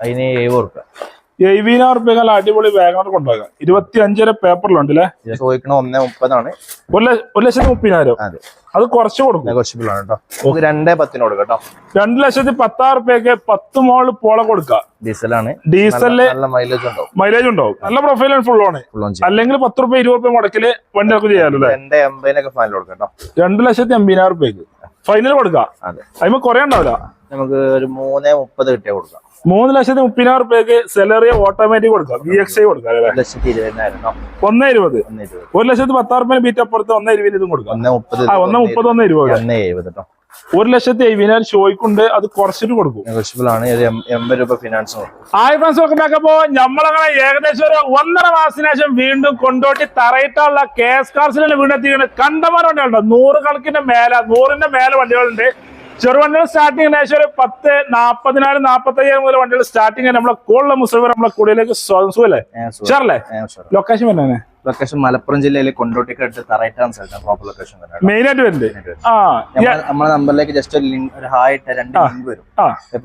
അതിന് എഴുപത് എഴുപതിനായിരം റുപ്യ നല്ല അടിപൊളി വാഗണർ കൊണ്ടുപോകാം ഇരുപത്തി അഞ്ചര പേപ്പറിലുണ്ട് അല്ലേ ചോദിക്കണ ഒന്നേ മുപ്പതാണ്. ഒരു ലക്ഷ- ലക്ഷത്തി മുപ്പതിനായിരം. അതെ. അത് കുറച്ച് കൊടുക്കും. നമുക്ക് രണ്ടേ പത്തിന് കൊടുക്കാം കേട്ടോ രണ്ട് ലക്ഷത്തി പത്താറ് റുപ്യക്ക് പത്ത് മോൾ പോള കൊടുക്കാം. ഡീസലാണ്. ഡീസലിൽ നല്ല മൈലേജ് ഉണ്ടാവും. മൈലേജ് ഉണ്ടാവും. നല്ല പ്രൊഫൈലാണ് ഫുൾ ആണ് അല്ലെങ്കിൽ പത്ത് റുപ്യ ഇരുപത് റുപ്യ മുടക്കിൽ വണ്ടി ഒക്കെ ചെയ്യാലോ അല്ലേ രണ്ടേ എൺപതിനൊക്കെ ഫൈനൽ കൊടുക്കാം കേട്ടോ രണ്ട് ലക്ഷത്തി എൺപതിനായിരം റുപ്യക്ക് ഫൈനൽ കൊടുക്കാം. അതെ. അതിന് കുറെ ഉണ്ടാവില്ല. നമുക്ക് ഒരു മൂന്ന് മുപ്പത് കിട്ടിയാൽ കൊടുക്കാം. മൂന്ന് ലക്ഷത്തി മുപ്പതിനായിരം റുപ്യക്ക് സെലറി ഓട്ടോമാറ്റിക് കൊടുക്കാം. വി എക്സ് ഐ കൊടുക്കാം ലക്ഷത്തി ഇരുപതിനായിരം ഒന്നേ ഇരുപത്. ഒരു ലക്ഷത്തി പത്താറ് റുപ്യ ബീറ്റ് അപ്പുറത്ത് ഒന്നേ ഇരുപത് ഇതും കൊടുക്കാം. ഒന്നേ മുപ്പത് ഒന്ന് മുപ്പത് ഒന്നേ ഇരുപത്. ഒന്നേ എഴുപത് കേട്ടോ ഒരു ലക്ഷത്തി എഴുപതിനായിരം ഷോയ്ക്കുണ്ട് അത് കുറച്ചിട്ട് കൊടുക്കും. എൺപത് രൂപ ഫിനാൻസ് ആയി ഫ്രണ്ട്സ് അപ്പോ നമ്മളങ്ങനെ ഏകദേശം ഒരു ഒന്നര മാസത്തിന് ശേഷം വീണ്ടും കൊണ്ടോട്ടി തറയിട്ടുള്ള കെ എസ് കാർസിലാണ് വീണ്ടും കണ്ടമാർ കണ്ടമാനം വണ്ടികളുണ്ട്. നൂറ് കണക്കിന്റെ മേലെ നൂറിന്റെ മേലെ വണ്ടികളുണ്ട്. ചെറുവണ്ടികൾ സ്റ്റാർട്ടിങ് ഏകദേശം ഒരു പത്ത് നാപ്പതിനായിരം നാപ്പത്തി അയ്യായിരം മുതൽ വണ്ടികൾ സ്റ്റാർട്ടിങ് നമ്മളെ കോളിലെ മുസ്ലിം നമ്മളെ കൂടുതലേക്ക് സ്വാതന്ത്ര്യം അല്ലേ ലൊക്കേഷൻ വരുന്നേ ലൊക്കേഷൻ മലപ്പുറം ജില്ലയിലെ കൊണ്ടോട്ടിക്ക് അടുത്ത് തറയിട്ടാണ് സ്ഥലത്താണ് പ്രോപ്പർ ലൊക്കേഷൻ മെയിൻ ആയിട്ട് വരുന്നത്? നമ്മളെ നമ്പറിലേക്ക് ജസ്റ്റ് ഒരു ലിങ്ക് ഒരു ഹായ് ഇട്ട രണ്ട് ലിങ്ക് വരും.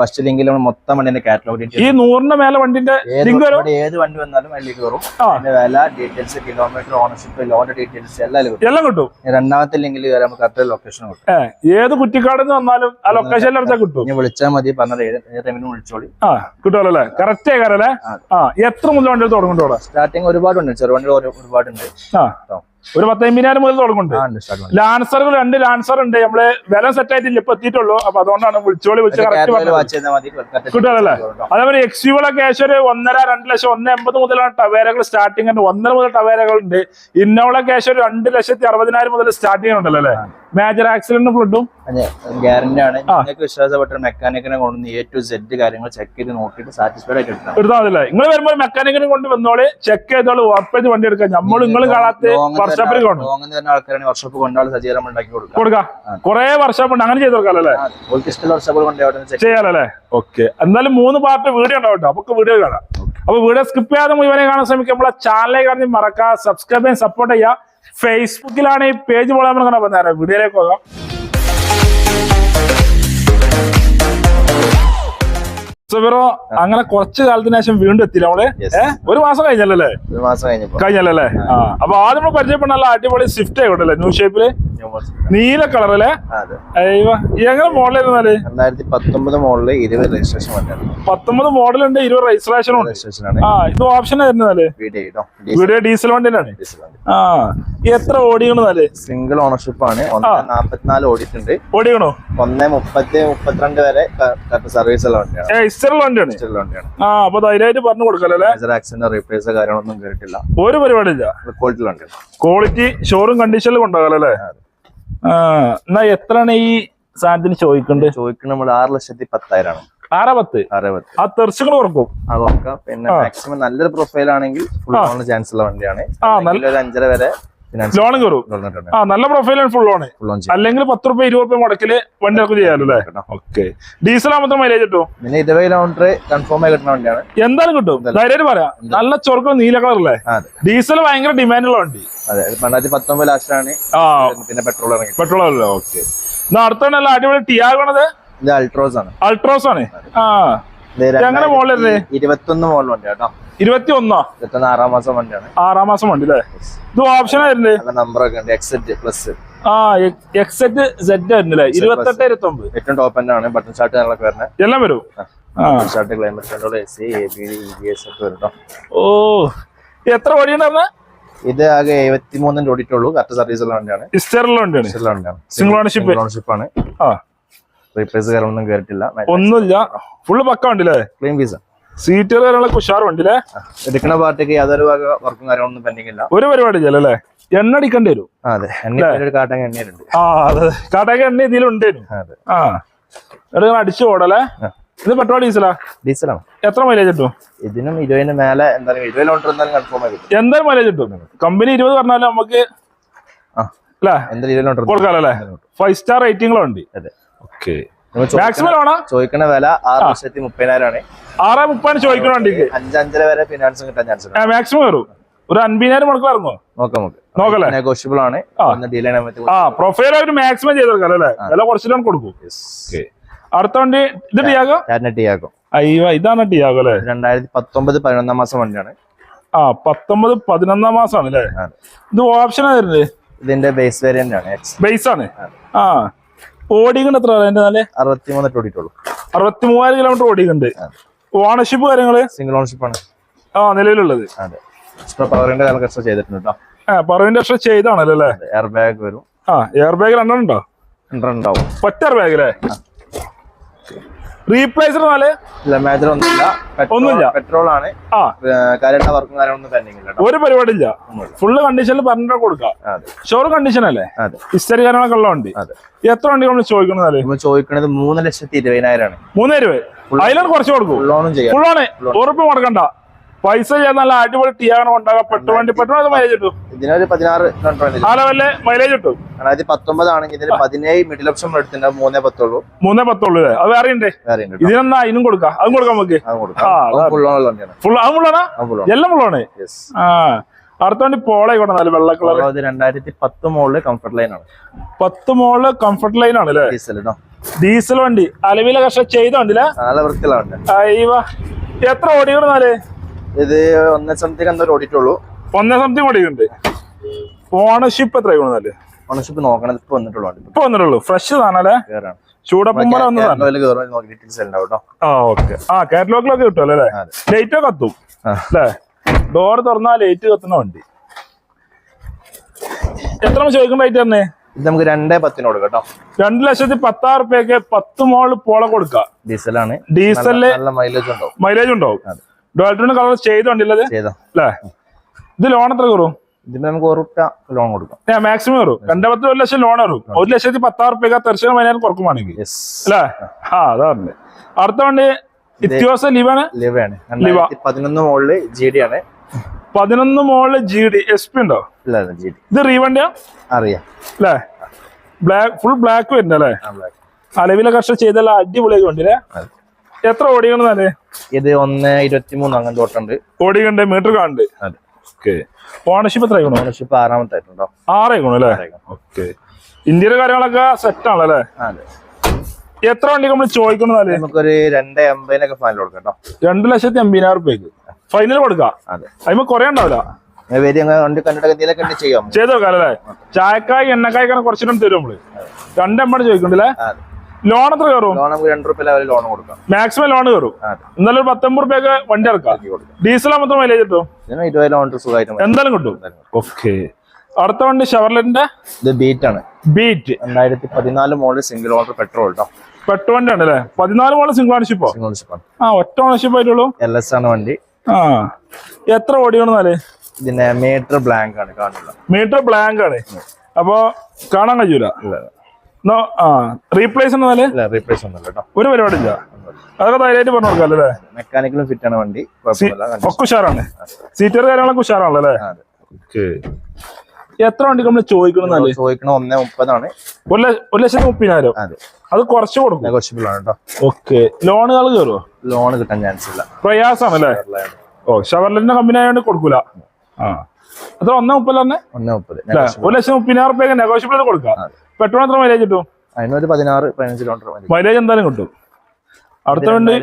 ഫസ്റ്റ് ലിങ്കിൽ മൊത്തം വണ്ടിന്റെ കാറ്റലോഗ് ഈ നൂറിന് മേലെ വണ്ടിന്റെ ഏത് ലിങ്ക് വരും? ഏത് വണ്ടി വന്നാലും അതിലേക്ക് വരും. അതിന്റെ വില ഡീറ്റെയിൽസ് കിലോമീറ്റർ ഓണർഷിപ്പ് ലോണിന്റെ ഡീറ്റെയിൽസ് എല്ലാം എല്ലാം കിട്ടും. രണ്ടാമത്തെ ലിങ്കിൽ വരെ നമുക്ക് അത്ര ലൊക്കേഷൻ കിട്ടും. ഏത് കുറ്റിക്കാട് നിന്ന് വന്നാലും ആ ലൊക്കേഷൻ കിട്ടും. ഞാൻ വിളിച്ചാൽ മതി പറഞ്ഞത് ഏത് ടൈമിനും വിളിച്ചോളി. ആ കിട്ടുമല്ലോ അല്ലേ? കറക്റ്റ് ആയിക്കാരല്ലേ ആ എത്ര മുതൽ വണ്ടി തുടങ്ങുന്നുണ്ടോ സ്റ്റാർട്ടിങ് സ്റ്റാർട്ടിങ് ഒരുപാടുണ്ട്. ചെറുവണ്ടി ഒരുപാടുണ്ട്. ആ. ഒരു പത്തമ്പതിനായിരം മുതൽ തുടങ്ങുന്നുണ്ട്. ലാൻസറുകൾ രണ്ട് ലാൻസർ ഉണ്ട്. നമ്മൾ വില സെറ്റ് ആയിട്ടില്ല ഇപ്പൊ എത്തിയിട്ടുള്ളൂ. അപ്പൊ അതുകൊണ്ടാണ് വിളിച്ചോളി വിളിച്ച് കറക്റ്റ് കാറ്റലോഗ് പറഞ്ഞത്. വാച്ച് ചെയ്താൽ മതി correct കിട്ടുമല്ലേ കേട്ടോ. അതേപോലെ എക്സ്യൂളെ ക്യാഷ് ഒരു ഒന്നര രണ്ട് ലക്ഷം ഒന്ന് എൺപത് മുതലാണ് ടവേരകൾ സ്റ്റാർട്ടിംഗ് ഉണ്ട് ഒന്നര മുതൽ ടവേരകൾ ഉണ്ട് ഇന്നോളെ ക്യാഷ് ഒരു രണ്ട് ലക്ഷത്തി അറുപതിനായിരം മുതൽ സ്റ്റാർട്ടിംഗ് ഉണ്ടല്ലോ അല്ലേ? മേജർ ആക്സിഡന്റ് ഫ്ലഡും ഗ്യാരണ്ടി ആണ്. നിങ്ങൾക്ക് വിശ്വാസപ്പെട്ട മെക്കാനിക്കിനെ കൊണ്ട് എ ടു സെഡ് കാര്യങ്ങൾ ചെക്ക് ചെയ്ത് നോക്കിയിട്ട് സാറ്റിസ്ഫൈഡ് ആയിട്ട് എടുക്കണം. എടുത്താൽ നിങ്ങൾ വരുമ്പോൾ മെക്കാനിക്കിനെ കൊണ്ട് വന്നോളെ ചെക്ക് ചെയ്തോളൂ ഉറപ്പിച്ച് വണ്ടി എടുക്കാം. നമ്മൾ നിങ്ങൾ കാണാത്ത വർഷോപ്പിൽ കാണും. ലോങ്ങിൽ തന്നെ ആൾക്കാരാണ്. വർഷോപ്പ് കൊണ്ടാൾ സജീവം ഉണ്ടാക്കി കൊടുക്കാം. കൊടുക്കാം കുറെ വർഷോപ്പ് ഉണ്ട്. അങ്ങനെ ചെയ്ത് കൊടുക്കാമല്ലോ ഇഷ്ടമുള്ള വർഷോപ്പ് കൊണ്ട് ചെയ്യാലല്ലേ ഓക്കെ. എന്തായാലും മൂന്ന് പാർട്ട് വീഡിയോ ഉണ്ടാവും നമുക്ക് വീഡിയോ കാണാം. അപ്പൊ വീഡിയോ സ്കിപ്പ് ചെയ്യാതെ മുഴുവനെ കാണാൻ ശ്രമിക്കുമ്പോൾ നമ്മളെ ചാനലിലേക്ക് കാണി മറക്കാം സബ്സ്ക്രൈബ് ചെയ്യാൻ സപ്പോർട്ട് ചെയ്യുക. ഫേസ്ബുക്കിലാണ് ഈ പേജ് പോലെ നമ്മൾ പറഞ്ഞാൽ വീഡിയോയിലേക്ക് പോകാം. സുബിറോ അങ്ങനെ കുറച്ചു കാലത്തിന് ശേഷം വീണ്ടും എത്തില്ല നമ്മൾ ഒരു മാസം കഴിഞ്ഞല്ലേ ഒരു മാസം കഴിഞ്ഞല്ലേ ആ. അപ്പൊ ആദ്യം നമ്മൾ പരിചയപ്പെട്ട നല്ല അടിപൊളി സ്വിഫ്റ്റ് ആയിക്കോട്ടെ ന്യൂ ഷേപ്പിൽ നീല അതെ. അയ്യോ എങ്ങനെ മോഡൽ രണ്ടായിരത്തി പത്തൊമ്പത് മോഡൽ ഇരുപത് രജിസ്ട്രേഷൻ പത്തൊമ്പത് മോഡൽ ഉണ്ട് ഇരുപത് രജിസ്ട്രേഷനും ഉണ്ട്. ആ ഇത് ഓപ്ഷൻ ആയിരുന്നാൽ വീഡിയോ ഡീസൽ വണ്ടിയിലാണ് ആ എത്ര ഓടിക്കണെന്നാൽ സിംഗിൾ ഓണർഷിപ്പ് ആണ്. നാപ്പത്തിനാല് ഓടിയിട്ടുണ്ട്. ഓടിക്കണോ? ഒന്ന് മുപ്പത്തി മുപ്പത്തിരണ്ട് വരെ സർവീസ് ഉള്ള വണ്ടിയാണ്. ഏ ഇസ്റ്ററുള്ള വണ്ടിയാണ്? ആ അപ്പൊ ധൈര്യമായിട്ട് പറഞ്ഞു കൊടുക്കല്ലേ ആക്സിഡന്റ് കാര്യങ്ങളൊന്നും ഒരു പരിപാടി ഇല്ല ക്വാളിറ്റി വണ്ടിയാണ് ക്വാളിറ്റി ഷോറൂം കണ്ടീഷനിൽ കൊണ്ടുപോകലല്ലേ ആ എന്നാ എത്രയാണ് ഈ സാധനത്തിന് ചോദിക്കുന്നത് ചോദിക്കുന്നത് നമ്മൾ ആറ് ലക്ഷത്തി പത്തായിരമാണ് ആറാ പത്ത്? ആ തെർച്ചുകൾ ഉറക്കും. അത് നോക്കാം പിന്നെ മാക്സിമം നല്ലൊരു പ്രൊഫൈൽ ആണെങ്കിൽ ഫുൾ ചാൻസ് ഉള്ള വണ്ടിയാണ്. അഞ്ചര വരെ ലോണും കയറും. ആ നല്ല പ്രൊഫൈലാണ് ഫുൾ ചെയ്യാം. അല്ലെങ്കിൽ പത്ത് റുപ്യ ഇരുപത് റുപ്യ മുടക്കിൽ വണ്ടി നമുക്ക് ചെയ്യാലോ അല്ലേ? ഓക്കെ ഡീസൽ ആകുമ്പോൾ മൈലേജ് കിട്ടും? പിന്നെ ഇരുപത് കിലോമീറ്റർ കൺഫേം ആയി കിട്ടുന്ന വണ്ടിയാണ്. എന്തായാലും കിട്ടും. ധൈര്യമായിട്ട് പറയാം. നല്ല ചൊറുക്കം നീല കളറല്ലേ ഡീസൽ ഭയങ്കര ഡിമാൻഡുള്ള വണ്ടി. അതെ രണ്ടായിരത്തി പത്തൊമ്പത് ലാസ്റ്റാണ് ആ. പിന്നെ പെട്രോൾ ഇറങ്ങി. പെട്രോൾ അല്ലേ ഓക്കെ എന്നാ അടുത്ത നല്ല അടിപൊളി ടിയാകണത് ഇത് അൾട്രോസ് ആണ്. അൾട്രോസ് ആണ്. ആ. എങ്ങനെ അല്ലേ? ഇരുപത്തൊന്ന് മോഡൽ വണ്ടി കേട്ടോ ഇരുപത്തി ഒന്നോ ഇരുപത്തി ആറാം മാസം വണ്ടിയാണ്. ആറാം മാസം വണ്ടി അല്ലേ? ഇത് ഓപ്ഷൻ നമ്പർ നമ്പറൊക്കെ ഉണ്ട്. എക്സെറ്റ് പ്ലസ് ആ എക്സെറ്റ് സെറ്റ് ആയിരുന്നില്ലേ? ഇരുപത്തെട്ട് ഇരുപത്തി ഒമ്പത് ഏറ്റവും ടോപ്പ് ആണ്. ബട്ടൺ ഷർട്ട് ഞങ്ങളൊക്കെ വരുന്നത് എല്ലാം വരും? Button climate control A C A B D ഒക്കെ വരും ഓ എത്ര ഓടിയുണ്ടായിരുന്ന ഇത് ആകെ എഴുപത്തി മൂന്നിന്റെ ഓടിയിട്ടുള്ളൂ. കറക്റ്റ് സർവീസ് ഉള്ള വണ്ടിയാണ്. വണ്ടിയാണ്. സിംഗിൾ ഓണർഷിപ്പ് ഓണർഷിപ്പ് ആണ്. റീപ്ലേസ് കാര്യമൊന്നും കയറിയിട്ടില്ല ഒന്നുമില്ല. ഫുള്ള് പക്ക വണ്ടില്ലേ ക്ലീൻ ഫീസ് സീറ്റുകൾ കാര്യങ്ങളൊക്കെ ഉഷാറുണ്ട് വണ്ടില്ലേ എടുക്കുന്ന പാർട്ടിക്ക് യാതൊരു വർക്കും കാര്യങ്ങളൊന്നും പെൻഡിങ് ഇല്ല. ഒരു പരിപാടി അല്ലേ? എണ്ണ അടിക്കേണ്ടി വരും. അതെ. എണ്ണ ഒരു കാട്ടങ്ങ എണ്ണയുണ്ട് ആ അതെ. കാട്ടാങ്ക എണ്ണ ഇതിലുണ്ട് ആ അടിച്ചു ഓടല്ലേ. ഇത് പെട്രോൾ ഡീസലാ? ഡീസലാണ്. എത്ര മൈലേജ് കിട്ടും? ഇതിനും ഇരുപതിന് മേലെ എന്തായാലും ഇരുപത് കിലോമീറ്റർ എന്തായാലും കൺഫേം ആയി കിട്ടും. എന്തായാലും മൈലേജ് കിട്ടും. കമ്പനി ഇരുപത് പറഞ്ഞാലും നമുക്ക് അല്ലേ? ഫൈവ് സ്റ്റാർ റേറ്റിംഗ് അതെ. ഓക്കെ മാക്സിമം ആണോ? ചോദിക്കുന്ന വില ആറ് ലക്ഷത്തി മുപ്പതിനായിരം ആണ്. ആറ് മുപ്പാണ് ചോദിക്കണ വണ്ടിക്ക്? അഞ്ചഞ്ചര വരെ ഫിനാൻസും കിട്ടാൻ ചാൻസ് മാക്സിമം കയറും ഒരു അൻപതിനായിരം മണിക്കൂർ ഇറങ്ങോ നോക്കാം നോക്കല്ലേ? നെഗോഷ്യബിൾ ആണ്. ആ. പ്രൊഫൈൽ അവർ മാക്സിമം ചെയ്ത് കൊടുക്കാം അല്ലേ? വില കൊടുക്കും. അടുത്ത വണ്ടി ഇത് ടിയാഗോ? ടിയാഗോ. അയ്യോ ഇതാണ് ടിയാഗോ അല്ലേ? രണ്ടായിരത്തി പത്തൊമ്പത് പതിനൊന്നാം മാസം വണ്ടിയാണ്. ആ പത്തൊമ്പത് പതിനൊന്നാം മാസമാണ് അല്ലേ? ഇത് ഓപ്ഷൻ ആയിരുന്നത് ഇതിന്റെ ബേസ് വേരിയന്റ് ആണ്. ബേസ് ആണ്. ആ. ഓടിക്കുണ്ട് എത്ര അറുപത്തിമൂന്ന് ഓടിയിട്ടുള്ളൂ. അറുപത്തിമൂവായിരം കിലോമീറ്റർ ഓടിക്കുന്നുണ്ട് ഓണർഷിപ്പ് കാര്യങ്ങൾ? സിംഗിൾ ഓണർഷിപ്പ് ആണ്. ആ നിലവിലുള്ളത്. അതെ. എക്സ്ട്രാ പവറിന്റെ എക്സ്ട്രാ ചെയ്തിട്ടുണ്ട് കേട്ടോ ആ പറവിന്റെ വർഷം ചെയ്താണല്ലോ അല്ലേ? എയർ ബാഗ് വരും. ആ എയർ ബാഗ് രണ്ടെണ്ണം ഉണ്ടോ? രണ്ടെണ്ണം ഉണ്ടാവും. ഒറ്റ എയർ ബാഗ് അല്ലേ റീപ്ലേസർ നാല് ഇല്ല മേജർ ഒന്നുമില്ല. ഒന്നുമില്ല. പെട്രോൾ ആണ്. ആ. കാര്യമായിട്ട് വർക്കും കാര്യങ്ങളൊന്നും പെൻഡിങ് ഇല്ല ഒരു പരിപാടി ഇല്ല ഫുള്ള് കണ്ടീഷനിൽ പറഞ്ഞിട്ട് കൊടുക്കാം. ഷോറൂം കണ്ടീഷൻ അല്ലേ? ഹിസ്റ്ററി കാര്യങ്ങളൊക്കെ ഉള്ള വണ്ടി. എത്ര വണ്ടി നമ്മൾ ചോദിക്കുന്നത് ചോദിക്കുന്നത് മൂന്ന് ലക്ഷത്തി ഇരുപതിനായിരമാണ് മൂന്ന് രൂപ അതിലാണ് കുറച്ച് കൊടുക്കും. ഫുൾ ഓണും ചെയ്യാം. ഫുള്ളാണ് ഉറപ്പ് മുടക്കണ്ട. പൈസ ചെയ്യാൻ നല്ല അടിപൊളി ടീയാണ് ഉണ്ടാകാം പെട്ടു വണ്ടി. പെട്ടു മൈലേജ് കിട്ടും? ഇതിനൊരു പതിനാറ് കിലോമീറ്റർ ആ ലെവലിൽ മൈലേജ് കിട്ടും. രണ്ടായിരത്തി പത്തൊമ്പതാണെങ്കിൽ ഇതിന് പതിനേഴ് മിഡിൽ ഓപ്ഷൻ എടുത്തിട്ടുണ്ട്. മൂന്നേ പത്തുള്ളൂ. മൂന്നേ പത്തുള്ളൂ അല്ലേ? അത് വേറെ ഉണ്ട്. ഇതിനെന്നാ കൊടുക്കാം. അതും കൊടുക്കാം നമുക്ക്. ഫുൾ അതും ഫുള്ളാണ് എല്ലാം ഫുള്ളാണ് ആ. അടുത്ത വണ്ടി പോളായിക്കോട്ടെ നല്ല വെള്ള കളർ രണ്ടായിരത്തി പത്ത് മോളിൽ കംഫർട്ട് ലൈൻ ആണ്. പത്ത് മോളിൽ കംഫർട്ട് ലൈൻ ആണ് അല്ലേ? ഡീസൽ ഡീസൽ വണ്ടി. അലവിലെ കഷ്ട ചെയ്ത നല്ല എത്ര എത്ര ഓടിക്കണെന്നാൽ ഇത് ഒന്നേ സംതിങ് എന്തോ ഓടിയിട്ടുള്ളൂ. ഒന്നേ സംതിങ് ഓടിയിട്ടുണ്ട്. ഓണർഷിപ്പ് എത്ര ആയിക്കണെന്നാൽ ഓണർഷിപ്പ് നോക്കണത് ഇപ്പൊ വന്നിട്ടുള്ളൂ ഇപ്പൊ വന്നിട്ടുള്ളൂ. ഫ്രഷ് ഡീറ്റെയിൽസ് ഉണ്ടാവും ആ ഓക്കെ ആ കാറ്റലോഗിലൊക്കെ കിട്ടുമല്ലോ അല്ലേ? ലൈറ്റ് ഒക്കെ കത്തും. അല്ലേ? ഡോർ തുറന്നാ ലൈറ്റ് കത്തുന്ന വണ്ടി. എത്ര ചോദിക്കുന്ന റേറ്റ് തന്നെ ഇത് നമുക്ക് രണ്ടേ പത്തിന് കൊടുക്കാം കേട്ടോ. രണ്ട് ലക്ഷത്തി പത്താറ് റുപ്യക്ക് പത്ത് മോൾ പോള കൊടുക്കാം. ഡീസലാണ് ഡീസലിൽ മൈലേജ് ഉണ്ടാവും. മൈലേജ് ഉണ്ടാവും. അതെ. ഡോൾട്ടിന് കളർ ചെയ്ത വണ്ടിയില്ലത് ചെയ്തോ. അല്ലേ? ഇത് ലോൺ എത്ര കയറും? ഇതിന് നമുക്ക് ഒരു ലോൺ കൊടുക്കാം. മാക്സിമം കയറും. രണ്ടേ പത്ത് ഒരു ലക്ഷം ലോൺ കയറും. ഒരു ലക്ഷത്തി പത്താറ് രൂപ തെർശനം വൈകുന്നേരം കുറക്കുവാണെങ്കിൽ അല്ലേ? ആ അതാണ് അടുത്ത വണ്ടി ഇത്യോസ ലിവാണ് ലിവാണ് ലിവ. പതിനൊന്ന് മോളിൽ ജി ഡി ആണ്. പതിനൊന്ന് മോളിൽ ജി ഡി എസ് പി ഉണ്ടോ? ഇത് റീവണ്ടിയാ അറിയാം. അല്ലേ? ബ്ലാക്ക് ഫുൾ ബ്ലാക്ക് വരുന്നുണ്ട് അല്ലേ black. അലവിലെ കർഷക ചെയ്തല്ല അടിപൊളിയായി വണ്ടിയില്ലേ അതെ. എത്ര ഓടിക്കണെന്നാൽ ഇത് ഒന്ന് ഇരുപത്തി മൂന്ന് അങ്ങനെ തൊട്ടുണ്ട് ഓടിക്കണ്ട് മീറ്റർ കാണുന്നുണ്ട് അതെ. ഓക്കെ ഓണർഷിപ്പ് എത്ര ആയിക്കണോ? ഓണർഷിപ്പ് ആറാമത്തെ ആയിട്ടുണ്ടോ? ആറായിക്കണോ അല്ലേ? ഓക്കെ ഇന്ത്യയിലെ കാര്യങ്ങളൊക്കെ സെറ്റ് ആണല്ലേ അതെ. എത്ര വണ്ടി നമ്മൾ ചോദിക്കണെന്നാൽ നമുക്കൊരു രണ്ട് എൺപതിനൊക്കെ ഫൈനൽ കൊടുക്കാം കേട്ടോ രണ്ട് ലക്ഷത്തി അമ്പതിനായിരം റുപ്യക്ക് ഫൈനൽ കൊടുക്കാം? അതെ. അതിന് കുറെ ഉണ്ടാവില്ല? ചെയ്ത് നോക്കാം അല്ലേ? ചായക്കായ് എണ്ണക്കായ്ക്കാണ് കുറച്ചിട്ടും തരും നമ്മൾ. രണ്ടെണ്ണം ചോദിക്കണ്ടല്ലേ? ലോൺ എത്ര കയറും? ലോൺ നമുക്ക് രണ്ട് റുപ്യ ലെവലിൽ ലോൺ കൊടുക്കാം. മാക്സിമം ലോൺ കയറും. എന്നാലും ഒരു പത്തൊമ്പത് റുപ്യൊക്കെ വണ്ടി ഇറക്കാം. ഡീസൽ മാത്രം മൈലേജ് കിട്ടും? ഇതിന് ഇരുപത് കിലോമീറ്റർ സുഖമായിട്ട് മതി. എന്തായാലും കിട്ടും. ഓക്കെ അടുത്ത വണ്ടി ഷവർലെറ്റിന്റെ ഇത് ബീറ്റ് ആണ്. ബീറ്റ് രണ്ടായിരത്തി പതിനാല് മോഡൽ സിംഗിൾ ഓണർ പെട്രോൾ കേട്ടോ പെട്രോൾ വണ്ടി ആണ് അല്ലേ? പതിനാല് മോഡൽ സിംഗിൾ ഓണർഷിപ്പോ സിംഗിൾ ഓണർഷിപ്പാണ് ആ ഒറ്റ ഓണർഷിപ്പ് ആയിട്ടുള്ളൂ? എൽ എസ് ആണ് വണ്ടി. ആ. എത്ര ഓടിയാണെന്നാൽ? ഇതിന്റെ മീറ്റർ ബ്ലാങ്ക് ആണ് കാണില്ല. മീറ്റർ ബ്ലാങ്ക് ആണ്. അപ്പൊ കാണാൻ കഴിയൂല? റീപ്ലേസ് എന്നാൽ ഇല്ല റീപ്ലേസ് ഒന്നുമില്ല കേട്ടോ. ഒരു പരിപാടി ഇല്ല അതൊക്കെ ധൈര്യമായിട്ട് പറഞ്ഞു കൊടുക്കാം അല്ലേ? മെക്കാനിക്കലും ഫിറ്റ് ആണ് വണ്ടി. ഒക്കെ ഉഷാറാണ്. സീറ്റർ കാര്യങ്ങളൊക്കെ ഉഷാറാണല്ലോ അല്ലേ. എത്ര വണ്ടി നമ്മൾ ചോദിക്കണം ചോദിക്കണം ഒന്നേ മുപ്പതാണ്. ഒരു ഒരു ലക്ഷത്തി മുപ്പതിനായിരം. അതെ. കുറച്ച് കൊടുക്കും. നെഗോഷ്യബിൾ ആണ് കേട്ടോ. ഓക്കെ. ലോണുകൾ കയറുമോ ലോൺ കിട്ടാൻ ചാൻസ് ഇല്ല. പ്രയാസമാണ് അല്ലേ ഓ ഷവർലിന്റെ കമ്പനി ആയതുകൊണ്ട് കൊടുക്കൂല. ആ. അത്ര ഒന്നേ മുപ്പത് തന്നെ? ഒന്നേ മുപ്പത്. ഒരു ലക്ഷം മുപ്പതിനായിരം റുപ്യ നെഗോഷ്യബിൾ കൊടുക്കാം. പെട്രോൾ എത്ര മൈലേജ് കിട്ടും? അതിനൊരു പതിനാറ് പതിനഞ്ച് കിലോമീറ്റർ മൈലേജ് എന്തായാലും കിട്ടും. അടുത്ത വണ്ടി?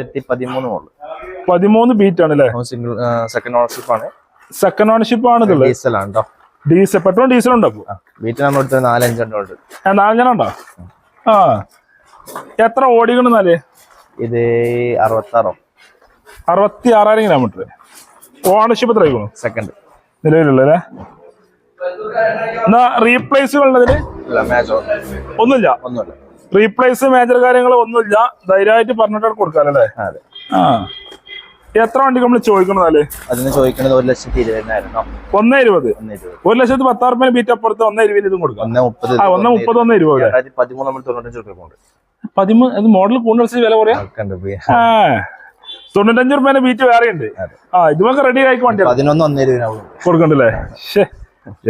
പതിമൂന്ന് ബീറ്റ് ആണ് അല്ലേ? സിംഗിൾ സെക്കൻഡ് ഓണർഷിപ്പ് ആണ്. സെക്കൻഡ് ഓണർഷിപ്പ് ആണ് ഡീസൽ ആണ് ഡീസൽ പെട്രോൾ ഡീസൽ ഉണ്ടോ ബീറ്റ് നമ്മൾ എടുത്തത് നാലഞ്ച് എണ്ണം ഉണ്ട് നാലഞ്ചെണ്ണം ഉണ്ടോ? ആ. എത്ര ഓടിക്കണെന്നാൽ ഇത് അറുപത്താറോ? അറുപത്തി ആറായിരം കിലോമീറ്റർ ഓണർഷിപ്പ് എത്ര സെക്കൻഡ് നിലവിലുള്ളല്ലേ എന്നാ റീപ്ലേസ് മാച്ചോ ഒന്നുമില്ല. ഒന്നുമില്ല. റീപ്ലേസ് മേജർ കാര്യങ്ങൾ ഒന്നുമില്ല. ധൈര്യമായിട്ട് പറഞ്ഞിട്ട് കൊടുക്കാനല്ലേ അതെ. ആ. എത്ര വണ്ടി നമ്മൾ ചോദിക്കണമെന്നാൽ അതിന് ചോദിക്കണത് ഒരു ലക്ഷത്തി ഒന്നേ ഇരുപത്. ഒരു ലക്ഷത്തി പത്താറ് റുപ്യ ബീറ്റ് അപ്പുറത്ത് ഒന്നേ ഇരുപത് ഇതും കൊടുക്കാം. ഒന്നേ മുപ്പത് ഒന്നേ മുപ്പത് ഒന്നേ ഇരുപത്. പതിമൂന്ന് നമ്മൾ തൊണ്ണൂറ്റഞ്ച് റുപ്യ കൊണ്ട് പതിമൂന്ന് ഇത് മോഡൽ കൂടുതൽ വില. ആ തൊണ്ണൂറ്റഞ്ച് റുപ്യേന്റെ ബീറ്റ് വേറെ ഉണ്ട് ആ ഇതുമൊക്കെ റെഡി ആയിക്കോട്ടെ പതിനൊന്ന് ഒന്നേ ഇരുപതിനാവും കൊടുക്കണ്ടല്ലേ? ശേ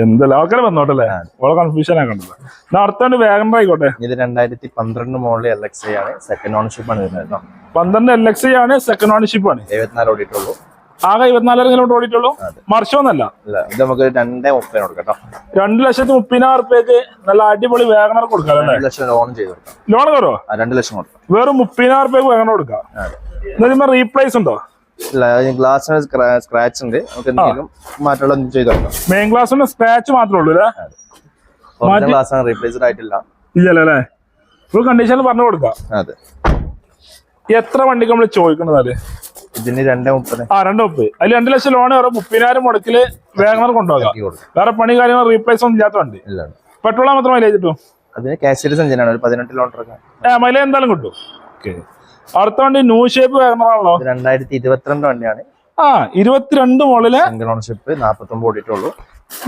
എന്തല്ല? ആൾക്കാരെ വന്നോട്ടല്ലേ? ഓളെ കൺഫ്യൂഷൻ ആക്കണ്ടല്ലോ നടത്താണ്ട് വേഗം ആയിക്കോട്ടെ ഇത് രണ്ടായിരത്തി പന്ത്രണ്ട് മോഡൽ എൽ എക്സ് ഐ ആണ്. സെക്കൻഡ് ഓണർഷിപ്പ് ആണ് വരുന്നത് പന്ത്രണ്ട് എൽ എക്സ് ഐ ആണ് സെക്കൻഡ് ഓണർഷിപ്പ് ആണ്. എഴുപത്തിനാല് ഓടിയിട്ടുള്ളൂ. ആകെ ഇരുപത്തിനാലായിരം കിലോമീറ്റർ ഓടിയിട്ടുള്ളൂ? മറിച്ചോന്നല്ല ഇത് നമുക്ക് രണ്ടേ മുപ്പതിന് കൊടുക്കാം രണ്ടു ലക്ഷത്തി മുപ്പതിനായിരം റുപ്യക്ക് നല്ല അടിപൊളി വേഗണർ കൊടുക്കാം ലോൺ ചെയ്ത് കൊടുക്കാം. ലോൺ കയറോ രണ്ട് ലക്ഷം കൊടുക്കാം. വേറെ മുപ്പതിനായിരം റുപ്യക്ക് വേഗണർ കൊടുക്കാം. റീപ്ലേസ് ഉണ്ടോ? ഗ്ലാസ്സിന് സ്ക്രാച്ച് ഉണ്ട്. നമുക്ക് എന്തെങ്കിലും മാറ്റമുള്ള ചെയ്ത് നോക്കാം. മെയിൻ ഗ്ലാസ്സിന് സ്ക്രാച്ച് മാത്രമേ ഉള്ളൂ അല്ലേ? ഗ്ലാസ് ആണ് റീപ്ലേസ്ഡ് ആയിട്ടില്ല. ഇല്ലല്ലേ അല്ലേ? ഫുൾ കണ്ടീഷനിൽ പറഞ്ഞു കൊടുക്കാം. അതെ. എത്ര വണ്ടിക്ക് നമ്മൾ ചോദിക്കണത് ഇതിന് രണ്ടേ മുപ്പത്. ആ രണ്ട് മുപ്പത്. അതിൽ രണ്ട് ലക്ഷം ലോൺ വേറെ മുപ്പതിനായിരം മുടക്കിൽ വേഗം കൊണ്ടുപോകാം. വേറെ പണി കാര്യങ്ങൾ റീപ്ലേസ് ഒന്നും ഇല്ലാത്ത വണ്ടി. പെട്രോൾ മാത്രം മൈലേജ് കിട്ടും? അതിന് കാശ്മീരി സഞ്ചനാണ് ഒരു പതിനെട്ട് ഏ മൈലേജ് എന്തായാലും കിട്ടും. ഓക്കെ അടുത്ത വണ്ടി ന്യൂ ഷേപ്പ് വേഗമാണല്ലോ ഇത് രണ്ടായിരത്തി ഇരുപത്തിരണ്ട് വണ്ടിയാണ്. ആ ഇരുപത്തിരണ്ട് മുകളിൽ സിംഗിൾ ഓണർഷിപ്പ് നാപ്പത്തൊമ്പത് ഓടിയിട്ടുള്ളൂ.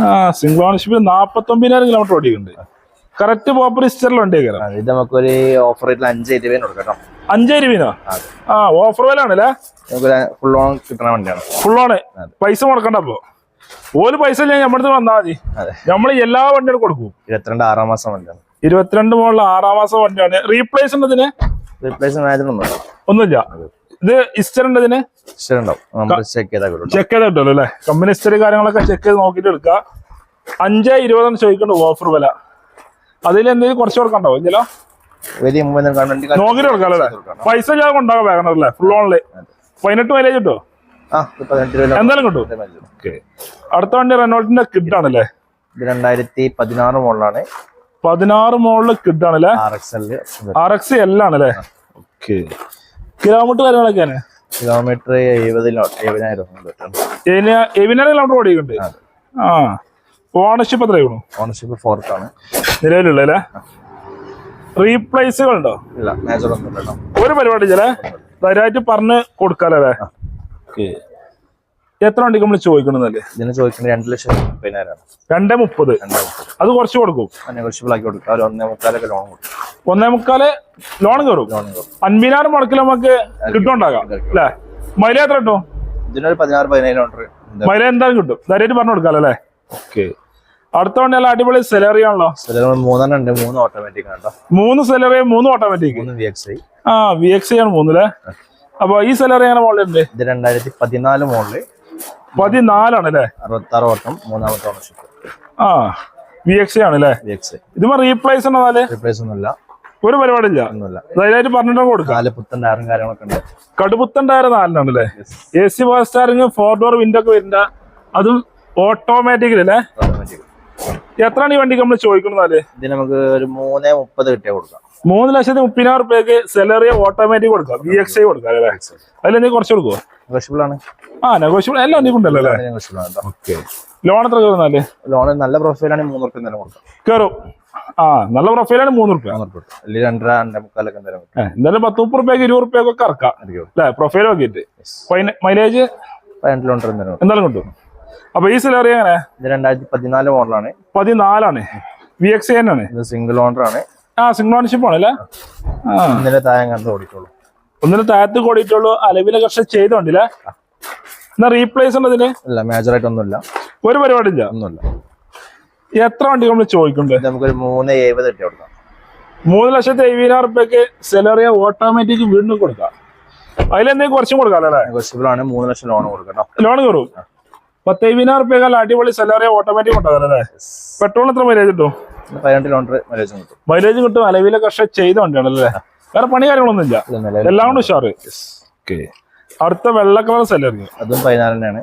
ആ സിംഗിൾ ഓണർഷിപ്പ് നാപ്പത്തൊമ്പതിനായിരം കിലോമീറ്റർ ഓടിയിട്ടുണ്ട്. കറക്റ്റ് പോപ്പർ അത് ഇത് നമുക്കൊരു ഓഫർ റേറ്റിൽ അഞ്ച് ഇരുപതിന് കൊടുക്കാം അഞ്ച് അഞ്ചേ ആ ഓഫർ വില ആണല്ലേ? ഫുൾ ഓൺ കിട്ടണ വണ്ടിയാണ്. ഫുൾ ഓൺ പൈസ കൊടുക്കണ്ട അപ്പൊ. ഓൽ പൈസ ഇല്ലെങ്കിൽ നമ്മുടെ വന്നാൽ മതി. നമ്മൾ എല്ലാ വണ്ടികളും കൊടുക്കും. ഇരുപത്തിരണ്ട് ആറാം മാസം വണ്ടിയാണ്. ഇരുപത്തിരണ്ട് മുകളിൽ ആറാം മാസം വണ്ടിയാണ്. റീപ്ലേസ് ഉണ്ടതിന് ഒന്നുമില്ല. ഇത് ഇസ്റ്റർ ഉണ്ട് ഇതിന്? ഇസ്റ്റർ ഉണ്ടാവും ചെക്ക് ചെയ്താൽ ചെക്ക് ചെയ്ത് കിട്ടുമല്ലോ അല്ലേ? കമ്പനി ഇസ്റ്റർ കാര്യങ്ങളൊക്കെ ചെക്ക് ചെയ്ത് നോക്കിയിട്ട് എടുക്കുക. അഞ്ച് ഇരുപതാണ് ചോദിക്കണ്ട ഓഫർ വില. അതിൽ എന്തെങ്കിലും കുറച്ച് കൊടുക്കണ്ടോ? ഇല്ലല്ലോ? നോക്കിയിട്ട് കൊടുക്കാം അല്ലേ? പൈസ ഞാൻ കൊണ്ടാകാം വേഗം അല്ലേ? ഫുൾ ഓൺലൈൻ പതിനെട്ട് മൈലേജ് കിട്ടോ ആ ഇത് പതിനെട്ട് രൂപ എന്തായാലും കിട്ടും. ഓക്കെ അടുത്ത വണ്ടി റെനോൾട്ടിന്റെ കിഡ് ആണല്ലേ രണ്ടായിരത്തി പതിനാറ് മോളിലാണ് പതിനാറ് മോളിൽ കിഡ് ആണല്ലേ ആർ എക്സ് എൽ ആണല്ലേ? ഓക്കെ. കിലോമീറ്റർ കാര്യങ്ങളൊക്കെയാണ്? കിലോമീറ്റർ എഴുപതിനായിരം കിലോമീറ്റർ ആ. ഓണർഷിപ്പ് എത്രയാണ് ഓണർഷിപ്പ് ഫോർത്ത് ആണ്. നിലവിലുള്ള അല്ലേ? റീപ്ലേസുകൾ ഉണ്ടോ ഇല്ല മേജർ ഒരു പരിപാടി ചില ധൈര്യമായിട്ട് പറഞ്ഞ് കൊടുക്കാലേ ഓക്കെ. എത്ര വണ്ടിക്ക് നമ്മൾ ചോദിക്കണമെന്നല്ലേ ഇതിന് ചോദിക്കുന്നത് രണ്ട് ലക്ഷം മുപ്പതിനായിരമാണ് രണ്ടേ മുപ്പത്. അത് കുറച്ച് കൊടുക്കും. ഒന്നേ മുക്കാലൊക്കെ ലോൺ കൊടുക്കും. ഒന്നേ മുക്കാൽ ലോൺ കയറും ലോൺ കൊടുക്കും അൻപതിനായിരം മുടക്കിൽ നമുക്ക് കിട്ടുണ്ടാകാം. അല്ലേ? മൈല എത്ര കിട്ടും? ഇതിനൊരു പതിനാറ് പതിനേഴ് മൈല എന്തായാലും കിട്ടും. ധൈര്യമായിട്ട് പറഞ്ഞു കൊടുക്കാലോ അല്ലേ? ഓക്കെ. അടുത്ത വണ്ടി നല്ല അടിപൊളി സെലറി ആണല്ലോ. മൂന്നെണ്ണം ഉണ്ട്. മൂന്ന് ഓട്ടോമാറ്റിക് ആണ് മൂന്ന് സെലറി മൂന്ന് ഓട്ടോമാറ്റിക് മൂന്ന് വി എക്സ് ഐ ആ വി എക്സ് ആണ് മൂന്നില്ലേ അപ്പൊ ഈ സെലറി എങ്ങനെ മോളിലുണ്ട് ഇത് രണ്ടായിരത്തി പതിനാല് മോളിൽ പതിനാലാണ് അല്ലേ അറുപത്താറ് വട്ടം ഓട്ടം മൂന്നാമത്തെ ഓണർഷിപ്പ് ആ വി എക്സ് ആണ് അല്ലേ വി എക്സ് ഇതിപ്പോ റീപ്ലേസ് ഒന്നും റീപ്ലേസ് ഒന്നുമില്ല. ഒരു പരിപാടിയില്ല. ഒന്നുമില്ല. ധൈര്യമായിട്ട് പറഞ്ഞിട്ട് കൊടുക്കാം. നാല് പുത്തൻ ടയറും കാര്യങ്ങളൊക്കെ ഉണ്ട്. കടുപുത്തൻ ടയർ നാലിനാണ് അല്ലേ A C steering four door window ഒക്കെ വരുന്ന അതും ഓട്ടോമാറ്റിക്കലി അല്ലേ ഓട്ടോമാറ്റിക് എത്രയാണ് ഈ വണ്ടിക്ക് നമ്മൾ ചോദിക്കുന്നതല്ലേ ഇത് നമുക്ക് ഒരു മൂന്നേ മുപ്പത് കിട്ടിയാൽ കൊടുക്കാം. മൂന്ന് ലക്ഷത്തി മുപ്പതിനായിരം റുപ്യക്ക് സെലറി ഓട്ടോമാറ്റിക് കൊടുക്കാം. വി എക്സ് ഐ കൊടുക്കാം അല്ലേ? അതിൽ നീ കുറച്ച് കൊടുക്കുമോ നെഗോഷ്യബിൾ ആണ്. ആ നെഗോഷ്യബിൾ എല്ലാം നീ ഉണ്ടല്ലോ അല്ലേ ഓക്കെ ലോൺ എത്ര കയറുന്നാൽ ലോൺ നല്ല പ്രൊഫൈലാണെങ്കിൽ മൂന്ന് റുപ്യ തന്നെ കൊടുക്കാം. കയറും. ആ നല്ല പ്രൊഫൈലാണ് മൂന്ന് റുപ്യ. അല്ലെങ്കിൽ രണ്ടര രണ്ടേ മുക്കാലൊക്കെ എന്തായാലും പത്ത് മുപ്പത് റുപ്യക്ക് ഇരുപത് റുപ്യക്കൊക്കെ ഇറക്കാം. അല്ലേ? പ്രൊഫൈൽ നോക്കിയിട്ട്. മൈലേജ് പതിനെട്ട് ലോണ്ടർ എന്തായാലും കിട്ടും. അപ്പൊ ഈ സിലറി എങ്ങനെ? ഇത് രണ്ടായിരത്തി പതിനാല് മോഡലാണ്. പതിനാലാണ്. വി എക്സ് എൻ ആണ്. ഇത് സിംഗിൾ ഓണർ ആണ്. ആ സിംഗിൾ ഓണർഷിപ്പ് ആണല്ലേ ഇന്നലെ താഴെ കണ്ട് ഒന്നിന് താഴത്ത് കൂടിയിട്ടുള്ളൂ അലവിലെ കർഷ ചെയ്തോണ്ടില്ലേ എന്നാ റീപ്ലേസ് ഉണ്ട് ഇതിന് ഇല്ല മേജർ ആയിട്ടൊന്നുമില്ല ഒരു പരിപാടി ഇല്ല ഒന്നുമില്ല. എത്ര വണ്ടി നമ്മൾ ചോദിക്കുന്നുണ്ട്? നമുക്ക് നമുക്കൊരു മൂന്ന് എഴുപത് കിട്ടി കൊടുക്കാം. മൂന്ന് ലക്ഷത്തി എഴുപതിനായിരം റുപ്യക്ക് സെലറിയ ഓട്ടോമാറ്റിക് വീണ്ടും കൊടുക്കാം. അതിലെന്തെങ്കിലും കുറച്ചും കൊടുക്കാം അല്ലേ? നെഗോഷ്യബിൾ ആണ്. മൂന്ന് ലക്ഷം ലോൺ കൊടുക്കാം ലോൺ കയറും പത്ത് എഴുപതിനായിരം റുപ്യക്കാൾ അടിപൊളി സെലറിയ ഓട്ടോമാറ്റിക് കൊണ്ടുപോകാം അല്ലേ പെട്രോൾ എത്ര മൈലേജ് കിട്ടും? പതിനെട്ട് ലോണ്ടർ മൈലേജും കിട്ടും. മൈലേജ് കിട്ടും അലവിലെ കർഷ ചെയ്ത വണ്ടിയാണ് അല്ലേ വേറെ പണി കാര്യങ്ങളൊന്നും ഇല്ല. എല്ലാം കൊണ്ട് ഉഷാറ്. ഓക്കെ അടുത്ത വെള്ള കളർ സെലറി അതും പതിനാലിനാണ്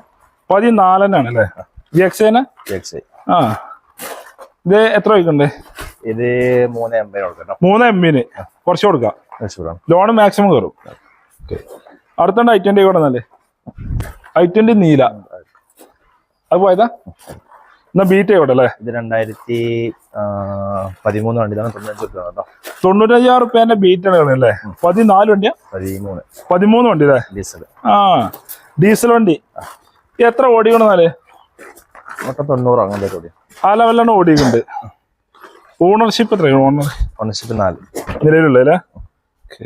പതിനാലെണ്ണാണ് അല്ലേ ജി എക്സ് എക്സ് ആ. ഇത് എത്ര വയ്ക്കണ്ടേ? ഇത് മൂന്ന് എം കൊടുക്കണം. മൂന്ന് ബിന് കുറച്ച് കൊടുക്കാം. ലോൺ മാക്സിമം കയറും. ഓക്കെ അടുത്തുണ്ട് ഐ ട്വന്റി കൂടെ നല്ലേ ഐ ട്വന്റി നീല. അത് പോയതാ? എന്നാ ബീറ്റ് എവിടെ അല്ലേ ഇത് രണ്ടായിരത്തി പതിമൂന്ന് വണ്ടി ഇതാണ് തൊണ്ണൂറ്റി രൂപ കേട്ടോ. തൊണ്ണൂറ്റഞ്ചായിരം റുപ്യന്റെ ബീറ്റ് ആണ് അല്ലേ? പതിനാല് വണ്ടിയാ? പതിമൂന്ന്. പതിമൂന്ന് വണ്ടി അല്ലേ? ഡീസൽ ആ ഡീസൽ വണ്ടി. എത്ര ഓടിക്കണെന്നാൽ? മൊത്തം തൊണ്ണൂറ് അങ്ങനെ ഓടി ആ ലെവലാണ് ഓടിക്കുന്നുണ്ട് ഓണർഷിപ്പ് എത്രയാണ് ഓണർ ഓണർഷിപ്പ് നാല്. നിലവിലുള്ളതല്ലേ ഓക്കെ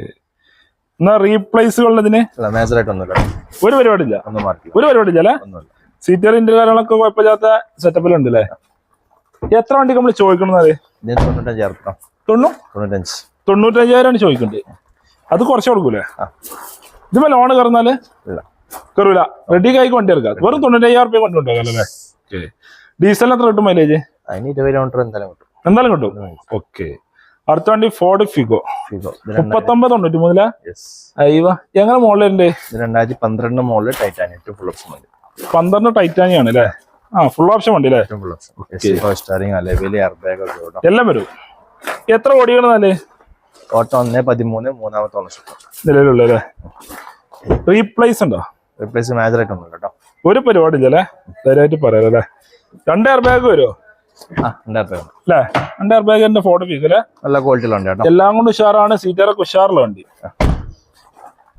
എന്നാ റീപ്ലേസ് ഉള്ളതിന് മേജറായിട്ടൊന്നുമില്ല ഒരു പരിപാടി ഇല്ല ഒന്നും ഒരു പരിപാടി ഇല്ല അല്ലേ? ഒന്നുമില്ല. സീറ്റർ ഇന്ത്യ കാര്യങ്ങളൊക്കെ കുഴപ്പമില്ലാത്ത സെറ്റപ്പിലുണ്ട് അല്ലേ എത്ര വണ്ടി നമ്മൾ ചോദിക്കണത് തൊണ്ണൂറ്റഞ്ചായിരം തൊണ്ണൂറ്റഞ്ച്. തൊണ്ണൂറ്റഞ്ചായിരമാണ് ചോദിക്കുന്നത് അത് കുറച്ച് കൊടുക്കൂലേ. ഇതിപ്പോ ലോണ് കയറുന്നാൽ? കയറൂല. റെഡി കായ്ക്ക് വണ്ടി എടുക്കാം. വെറും തൊണ്ണൂറ്റയ്യായിരം റുപ്യ കൊണ്ട് കൊണ്ടുപോകാം ഡീസൽ ഡീസലിന് എത്ര കിട്ടും മൈലേജ് കിലോമീറ്റർ എന്തായാലും കിട്ടും. എന്തായാലും കിട്ടും? ഓക്കെ അടുത്ത വണ്ടി ഫോർഡ് ഫിഗോ ഫിഗോ മുപ്പത്തൊമ്പത് തൊണ്ണൂറ്റി മൂന്നിൽ എങ്ങനെ മോളിലുണ്ട് രണ്ടായിരത്തി പന്ത്രണ്ട് മോളിൽ ടൈറ്റാനിയം ഫുൾ ഓപ്ഷൻ പന്ത്രണ്ട് ടൈറ്റാനി ആണ് അല്ലേ ആ ഫുൾ ഓപ്ഷൻ വണ്ടി അല്ലേ? അലവിൽ എയർ ബാഗ് ഒക്കെ എല്ലാം വരും. എത്ര ഓടിക്കണമെന്നല്ലേ ഓട്ടം ഒന്നേ പതിമൂന്ന് മൂന്നാമത്തെ ഓണർഷിപ്പ് നിലവിലുള്ള അല്ലേ റീപ്ലേസ് ഉണ്ടോ? റീപ്ലേസ് മേജർ ആയിട്ടൊന്നും കേട്ടോ. ഒരു പരിപാടി ഇല്ലല്ലേ ധൈര്യമായിട്ട് പറയാം അല്ലേ രണ്ട് എയർ ബാഗ് വരുമോ. അല്ലേ രണ്ട് എയർ ബാഗിന്റെ ഫോട്ടോ പീസ് അല്ലേ നല്ല ക്വാളിറ്റിയിലുണ്ട് കേട്ടോ. എല്ലാം കൊണ്ട് ഉഷാറാണ് സീറ്ററൊക്കെ ഉഷാറുള്ള വണ്ടി.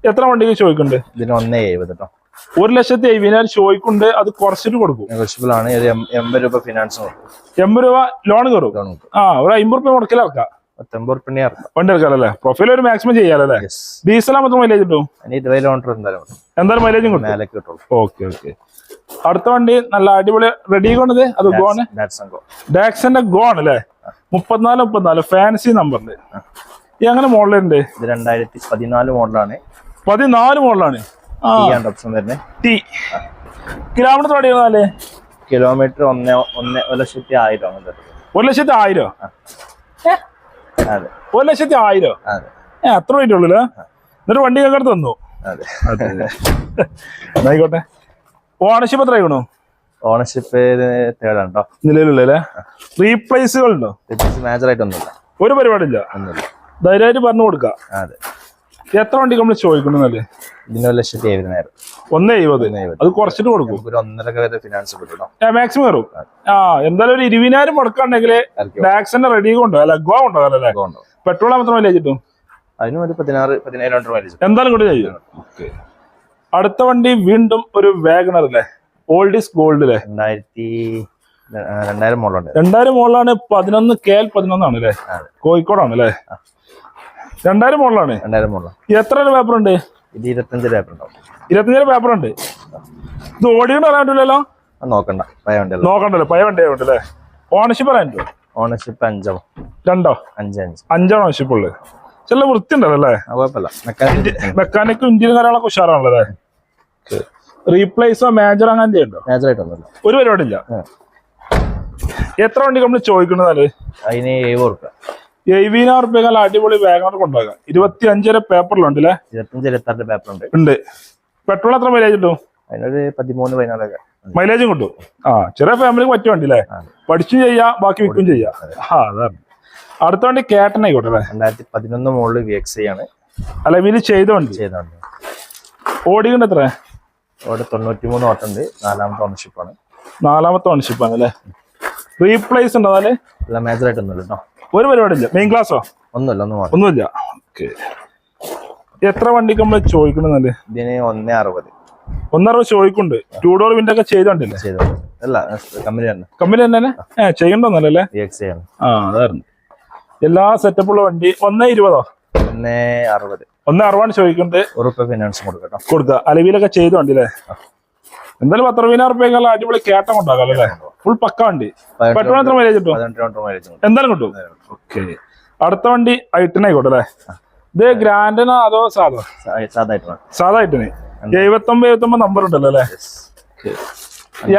എത്ര വണ്ടിക്ക് ചോദിക്കുന്നുണ്ട്? ഇതിന് ഒന്നേ എഴുപത് കേട്ടോ ഒരു ലക്ഷത്തി എഴുപതിനായിരം ചോദിക്കുന്നുണ്ട് അത് കുറച്ചിട്ട് കൊടുക്കും. എം- എൺപത് രൂപ ഫിനാൻസ് എൺപത് രൂപ ലോൺ കയറും ആ ഒരു അമ്പത് രൂപ മുടക്കിൽ വെക്കാം പത്തൊമ്പത് റുപ്യ ഇറക്കാം. വണ്ടി ഇറക്കാമല്ലേ പ്രൊഫൈൽ ഒരു മാക്സിമം ചെയ്യാലല്ലേ യെസ് ഡീസൽ ആകുമ്പോൾ മൈലേജ് കിട്ടും? ഇനി ഇരുപത് കിലോമീറ്റർ എന്തായാലും കിട്ടും. എന്തായാലും മൈലേജും കിട്ടും. മേലേക്ക് കിട്ടുള്ളൂ. ഓക്കെ ഓക്കെ അടുത്ത വണ്ടി നല്ല അടിപൊളി റെഡി കൊണ്ടത് അത് ഗോൺ ഡാക്സന്റെ ഗോൺ അല്ലേ? മുപ്പത്തിനാല് മുപ്പത്തിനാല്. ഫാൻസി നമ്പറിന്റെ ഈ അങ്ങനെ മോഡലുണ്ട് ഇത് രണ്ടായിരത്തി പതിനാല് മോഡലാണ് പതിനാല് മോഡലാണ് ഓപ്ഷൻ തന്നെ ടി. കിലോമീറ്റർ കിലോമീറ്റർ ഒന്നേ ഒന്ന് ഒരു ലക്ഷത്തി ആയിരം അങ്ങനത്തെ ഒരു ലക്ഷത്തി ആയിരം? അതെ. ഒരു ലക്ഷത്തി ആയിരം? അതെ. ഏ അത്ര റേറ്റ് ഉള്ളു എന്നിട്ട് വണ്ടി ഞങ്ങൾക്ക് തന്നു. അതെ. എന്നായിക്കോട്ടെ. ഓണർഷിപ്പ് എത്ര ആയിക്കണോ ഓണർഷിപ്പ് തേടാണ്ടോ നിലവിലുള്ളല്ലേ റീപ്ലേസുകൾ ഉണ്ടോ റിപ്ലേസ് മേജർ ആയിട്ടൊന്നുമില്ല. ഒരു പരിപാടിയില്ല. ഒന്നുമില്ല. ധൈര്യമായിട്ട് പറഞ്ഞു കൊടുക്കാം. അതെ. എത്ര വണ്ടി നമ്മൾ ചോദിക്കണമെന്നല്ലേ ഇതിന് ഒരു ലക്ഷത്തി എഴുപതിനായിരം. ഒന്ന് എഴുപത്. അത് കുറച്ചിട്ട് കൊടുക്കും. ഒരു ഒന്നര വരെ ഫിനാൻസ് കിട്ടും. കേട്ടോ മാക്സിമം കയറും. ആ. എന്തായാലും ഒരു ഇരുപതിനായിരം മുടക്കാണെങ്കിൽ ടാക്സിന്റെ റെഡി കൊണ്ടോ? അല്ല ഗോ ഉണ്ടോ അല്ലേ? പെട്രോൾ മാത്രം മൈലേജ് കിട്ടും? അതിനും ഒരു പതിനാറ് പതിനായിരം രൂപ മൈലേജ് എന്തായാലും കൊണ്ട് ചെയ്യും. അടുത്ത വണ്ടി വീണ്ടും ഒരു വാഗണർ അല്ലേ? ഓൾഡ് ഇസ് ഗോൾഡ് അല്ലേ രണ്ടായിരത്തി രണ്ടായിരം മോളുണ്ട് രണ്ടായിരം മോളിലാണ് പതിനൊന്ന് കെ എൽ പതിനൊന്നാണ് അല്ലേ? കോഴിക്കോടാണ് അല്ലേ? രണ്ടായിരം മോളിലാണ് രണ്ടായിരം മോള എത്ര പേപ്പർ ഉണ്ട്? ഇത് ഇരുപത്തഞ്ച് പേപ്പർ ഉണ്ടാവും. ഇരുപത്തഞ്ചര പേപ്പർ ഉണ്ട്. ഇത് ഓടിയുണ്ട് പറയാൻ പറ്റില്ലല്ലോ നോക്കണ്ട പഴയ വണ്ടിയല്ല. നോക്കണ്ടല്ലോ പഴയ വണ്ടി ആയതുകൊണ്ട് അല്ലേ ഓണർഷിപ്പ് പറയാൻ പറ്റുമോ ഓണർഷിപ്പ് അഞ്ചോ? രണ്ടോ? അഞ്ച് അഞ്ച്. അഞ്ചാണ് ഓണർഷിപ്പ് ഉള്ളത് ചില വൃത്തി ഉണ്ടല്ലോ അല്ലേ കുഴപ്പമില്ല. മെക്കാനിക്കും ഇന്ത്യയിലും കാര്യങ്ങളൊക്കെ ഉഷാറാണല്ലോ അല്ലേ? റീപ്ലേസോ മേജർ അങ്ങനെ ഉണ്ടോ? മേജർ ആയിട്ടൊന്നുമില്ല ഒരു പരിപാടി ഇല്ല എത്ര വണ്ടി നമ്മൾ ചോദിക്കുന്നതാൽ അതിന് എഴുപത് റുപ്യ എഴുപതിനായിരം റുപ്യ നല്ല അടിപൊളി വാഗണർ കൊണ്ടുപോകാം ഇരുപത്തി അഞ്ചര പേപ്പറിലുണ്ട് അല്ലേ ഇരുപത്തഞ്ച് ഇരുപത്താറ് പേപ്പർ ഉണ്ട്. പെട്രോൾ എത്ര മൈലേജ് കിട്ടും? അതിനൊരു പതിമൂന്ന് പതിനാലൊക്കെ. മൈലേജും കിട്ടും. ആ ചെറിയ ഫാമിലിക്ക് പറ്റിയ വണ്ടി അല്ലേ പഠിച്ചു ചെയ്യാം ബാക്കി വിൽക്കും ചെയ്യാം. ആ അതാണ്. അടുത്ത വണ്ടി കേട്ടനായിക്കോട്ടെ അല്ലേ? രണ്ടായിരത്തി പതിനൊന്ന് മുകളിൽ വി എക്സ് ആണ്. അല്ല ഇവർ ചെയ്ത വണ്ടി. ചെയ്തോണ്ട് ഓടിക്കണ്ട എത്ര? അവിടെ തൊണ്ണൂറ്റി മൂന്ന് ഓട്ടുണ്ട് നാലാമത്തെ ഓണർഷിപ്പാണ് നാലാമത്തെ ഓണർഷിപ്പാണ് അല്ലേ റീപ്ലേസ് ഉണ്ടോ അതെ മേജർ ആയിട്ടൊന്നുമില്ല കേട്ടോ ഒരു പരിപാടിയില്ല. മെയിൻ ക്ലാസ്സോ ഒന്നുമില്ല ഒന്നും ഒന്നുമില്ല. ഓക്കെ എത്ര വണ്ടിക്ക് നമ്മൾ ചോദിക്കണമെന്നല്ലേ ഇതിന് ഒന്നേ അറുപത്. ഒന്നറുപത് ചോദിക്കുന്നുണ്ട്. ടൂ ഡോർ വിൻഡോ ഒക്കെ ചെയ്തോണ്ടില്ലേ കമ്പനി തന്നെ. കമ്പനി തന്നെ ചെയ്യണ്ടോന്നല്ലേ ആ. അതായിരുന്നു. എല്ലാ സെറ്റപ്പുള്ള വണ്ടി ഒന്നേ ഇരുപതോ? ഒന്നേ അറുപത്. ഒന്നേ അറുപതാണ് ചോദിക്കുന്നത്. ഉറുപ്പ ഫിനാൻസ് കൊടുക്കാം. കൊടുക്കുക അലവിയിലൊക്കെ ചെയ്ത വണ്ടി അല്ലേ എന്തായാലും പത്ത് അറുപതിനായിരം റുപ്യക്കുള്ള അടിപൊളി കേട്ടം കൊണ്ടാകാം അല്ലേ? ഫുൾ പക്ക വണ്ടി. പെട്രോൾ മൈലേജ് കിട്ടും? എന്തായാലും കിട്ടും. ഓക്കെ. അടുത്ത വണ്ടി ഐട്ടൻ ആയിക്കോട്ടെ അല്ലേ? ഇത് ഗ്രാൻഡിനോ അതോ സാധാ? സാധാ ഐട്ടന് എഴുപത്തൊമ്പത് എഴുപത്തൊമ്പത് നമ്പർ ഉണ്ടല്ലോ അല്ലേ?